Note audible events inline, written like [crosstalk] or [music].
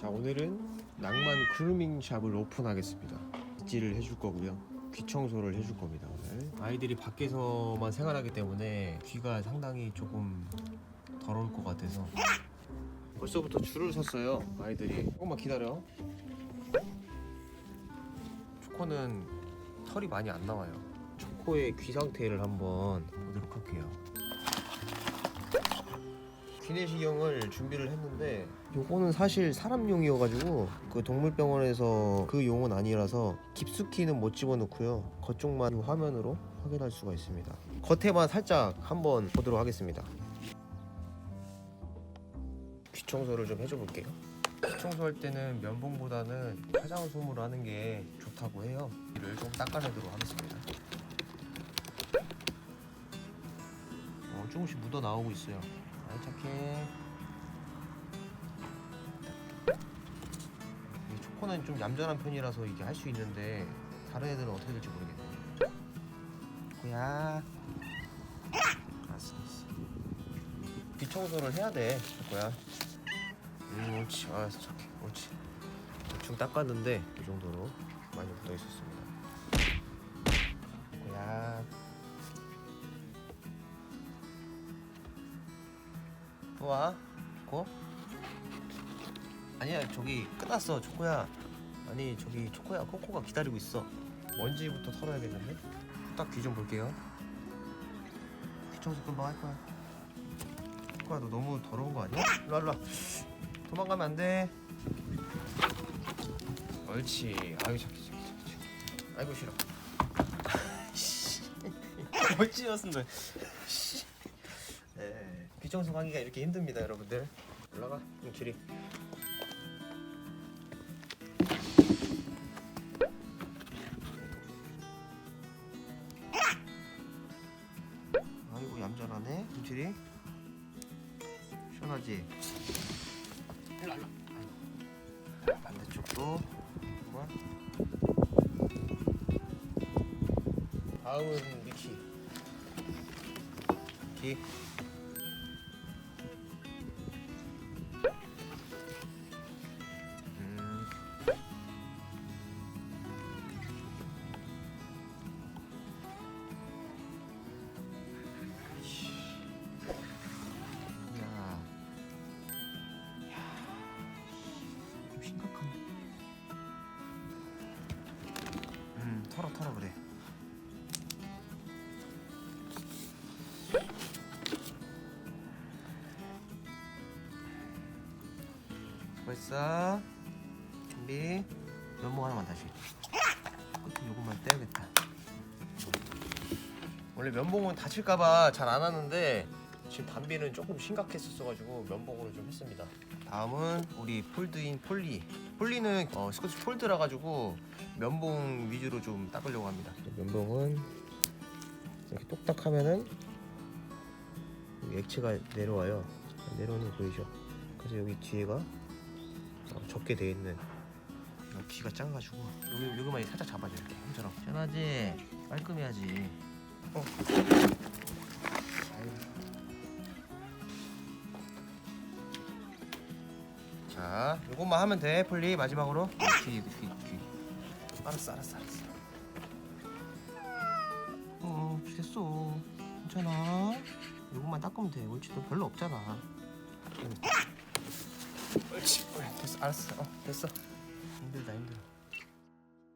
자 오늘은 낭만 그루밍 샵을 오픈하겠습니다. 빗질을 해줄 거고요. 귀 청소를 해줄 겁니다 오늘. 아이들이 밖에서만 생활하기 때문에 귀가 상당히 조금 더러울 것 같아서 벌써부터 줄을 섰어요 아이들이. 조금만 기다려. 초코는 털이 많이 안 나와요. 초코의 귀 상태를 한번 보도록 할게요. 기내시경을 준비를 했는데 요거는 사실 사람용이어가지고 그 동물병원에서 그 용은 아니라서 깊숙이는 못 집어넣고요. 겉쪽만 이 화면으로 확인할 수가 있습니다. 겉에만 살짝 한번 보도록 하겠습니다. 귀 청소를 좀 해줘 볼게요. 귀 청소할 때는 면봉보다는 화장솜으로 하는 게 좋다고 해요. 이를 좀 닦아내도록 하겠습니다. 어, 조금씩 묻어 나오고 있어요 아이 착해 이 초코는 좀 얌전한 편이라서 이게 할 수 있는데 다른 애들은 어떻게 될지 모르겠네. 초코야. 알았어 알았어 귀 청소를 해야 돼 초코야. 음 옳지. 알았어 착해. 옳지. 대충 닦았는데 이 정도로 많이 묻어 있었습니다. 초코야 또 와? 초코? 아니야 저기 끝났어 초코야. 아니 저기 초코야 코코가 기다리고 있어. 먼지부터 털어야겠는데? 딱 귀 좀 볼게요. 귀 청소 금방 할 거야. 초코야 너 너무 더러운 거 아니야? 일로 와 일로 와. 도망가면 안돼. 옳지. 아유 착해 착해 착해 아이고 싫어. [laughs] 멀찌였습니 귀청소 하기가 이렇게 힘듭니다, 여러분들. 올라가, 용칠이. 아이고 얌전하네, 용칠이. 시원하지? 일로 일로. 아이고. 반대쪽도 한번. 다음은 미키. 키. 털어 털어 그래. 벌써 준비. 면봉 하나만 다시. 끝에 요것만 떼야겠다. 원래 면봉은 다칠까봐 잘 안 하는데 지금 담비는 조금 심각했었어가지고 면봉으로 좀 했습니다. 다음은 우리 폴드인 폴리. 폴리는 어, 스코치 폴드라 가지고 면봉 위주로 좀 닦으려고 합니다. 면봉은 이렇게 똑딱 하면은 액체가 내려와요. 내려오는 거 보이죠? 그래서 여기 뒤에가 어, 접게 돼 있는 어, 귀가 작아가지고. 여기 여기만 살짝 잡아줘 이렇게. 힘처럼. 시원하지 깔끔해야지. 어. 자 이것만 하면 돼 폴리 마지막으로. 귀, 귀, 귀. 알았어 알았어 알았어. 어 됐어. 괜찮아. 이것만 닦으면 돼. 너 별로 없잖아. 옳지. 어, 됐어 알았어. 어 됐어. 힘들다 힘들어